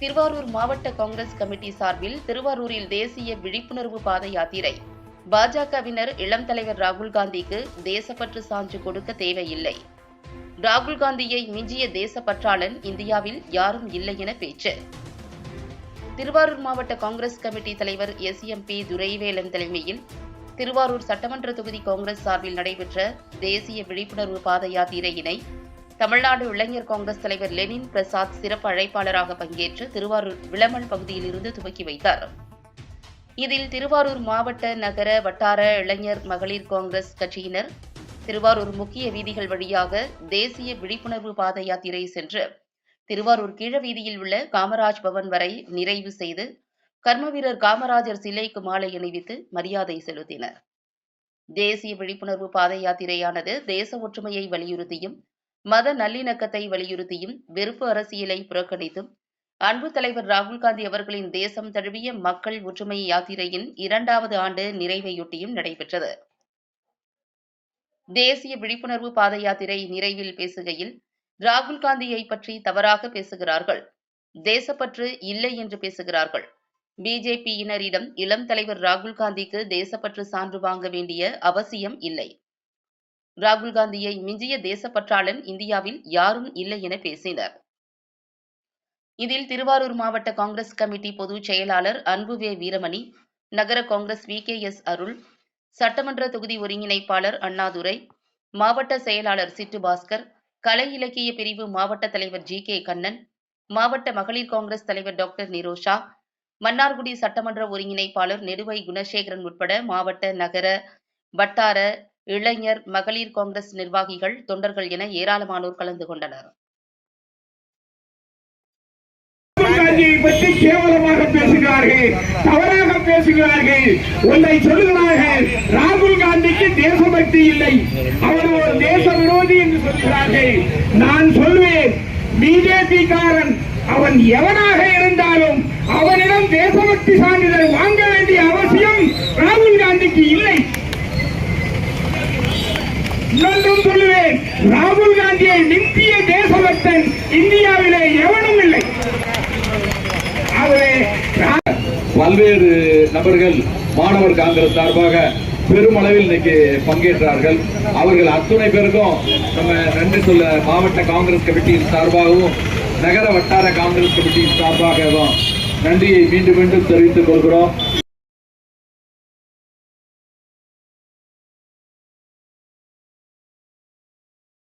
திருவாரூர் மாவட்ட காங்கிரஸ் கமிட்டி சார்பில் திருவாரூரில் தேசிய விழிப்புணர்வு பாத யாத்திரை. பாஜகவினர் இளம் தலைவர் ராகுல் காந்திக்கு தேசப்பற்று சான்று கொடுக்க தேவையில்லை. ராகுல் காந்தியை மிஞ்சிய தேசப்பற்றாளன் இந்தியாவில் யாரும் இல்லை என பேச்சு. திருவாரூர் மாவட்ட காங்கிரஸ் கமிட்டி தலைவர் எஸ்எம்பி துரைவேலன் தலைமையில் திருவாரூர் சட்டமன்ற தொகுதி காங்கிரஸ் சார்பில் நடைபெற்ற தேசிய விழிப்புணர்வு பாத யாத்திரையினை தமிழ்நாடு இளைஞர் காங்கிரஸ் தலைவர் லெனின் பிரசாத் சிறப்பு அழைப்பாளராக பங்கேற்று திருவாரூர் விளமல் பகுதியில் இருந்து துவக்கி வைத்தார். இதில் திருவாரூர் மாவட்ட நகர வட்டார இளைஞர் மகளிர் காங்கிரஸ் கட்சியினர் திருவாரூர் முக்கிய வீதிகள் வழியாக தேசிய விழிப்புணர்வு பாத யாத்திரை சென்று திருவாரூர் கீழவீதியில் உள்ள காமராஜ் பவன் வரை நிறைவு செய்து கர்மவீரர் காமராஜர் சிலைக்கு மாலை அணிவித்து மரியாதை செலுத்தினர். தேசிய விழிப்புணர்வு பாத யாத்திரையானது தேச ஒற்றுமையை வலியுறுத்தியும் மத நல்லிணக்கத்தை வலியுறுத்தியும் வெறுப்பு அரசியலை புறக்கணித்தும் அன்பு தலைவர் ராகுல் காந்தி அவர்களின் தேசம் தழுவிய மக்கள் ஒற்றுமை யாத்திரையின் இரண்டாவது ஆண்டு நிறைவையொட்டியும் நடைபெற்றது. தேசிய விழிப்புணர்வு பாத யாத்திரை நிறைவில் பேசுகையில் ராகுல் காந்தியை பற்றி தவறாக பேசுகிறார்கள். தேசப்பற்று இல்லை என்று பேசுகிறார்கள். பிஜேபியினரிடம் இளம் தலைவர் ராகுல் காந்திக்கு தேசப்பற்று சான்று வாங்க வேண்டிய அவசியம் இல்லை. ராகுல் காந்தியை மிஞ்சிய தேசப்பற்றாளன் இந்தியாவில் யாரும் இல்லை என பேசினர். இதில் திருவாரூர் மாவட்ட காங்கிரஸ் கமிட்டி பொதுச் செயலாளர் அன்புவே வீரமணி நகர Congress V K S Arul சட்டமன்ற தொகுதி ஒருங்கிணைப்பாளர் அண்ணாதுரை மாவட்ட செயலாளர் சிட்டு பாஸ்கர் கலை இலக்கிய பிரிவு மாவட்ட தலைவர் ஜி கே கண்ணன் மாவட்ட மகளிர் காங்கிரஸ் தலைவர் டாக்டர் நிரோஷா மன்னார்குடி சட்டமன்ற ஒருங்கிணைப்பாளர் நெடுவை குணசேகரன் உட்பட மாவட்ட நகர வட்டார இளைஞர் மகளிர் காங்கிரஸ் நிர்வாகிகள் தொண்டர்கள் என ஏராளமானோர் கலந்து கொண்டனர். ராகுல் பற்றி கேவலமாக பேசுகிறார்கள் தவறாக பேசுகிறார்கள். ஒன்றை சொல்லுகிறார்கள் ராகுல் காந்திக்கு தேசபக்தி இல்லை. அவர் ஒரு தேச விரோதி என்று சொல்கிறார்கள். நான் சொல்வேன் பிஜேபி காரன் அவன் எவனாக இருந்தாலும் அவனிடம் தேசபக்தி சான்றிதழ் வாங்க வேண்டிய அவசியம் ராகுல் காந்திக்கு இல்லை. இன்னொன்றும் சொல்லுவேன் ராகுல் காந்தியை நிம்பிய தேசபக்தன் இந்தியாவிலே எவனும் இல்லை. ஆகவே பல்வேறு நபர்கள் மாணவர் காங்கிரஸ் சார்பாக பெருமளவில் இன்னைக்கு பங்கேற்றார்கள். அவர்கள் அத்துணை பேருக்கும் நம்ம நன்றி சொல்ல மாவட்ட காங்கிரஸ் கமிட்டியின் சார்பாகவும் நகர வட்டார காங்கிரஸ் கமிட்டியின் சார்பாகவும் நன்றியை மீண்டும் மீண்டும் தெரிவித்துக் கொள்கிறோம்.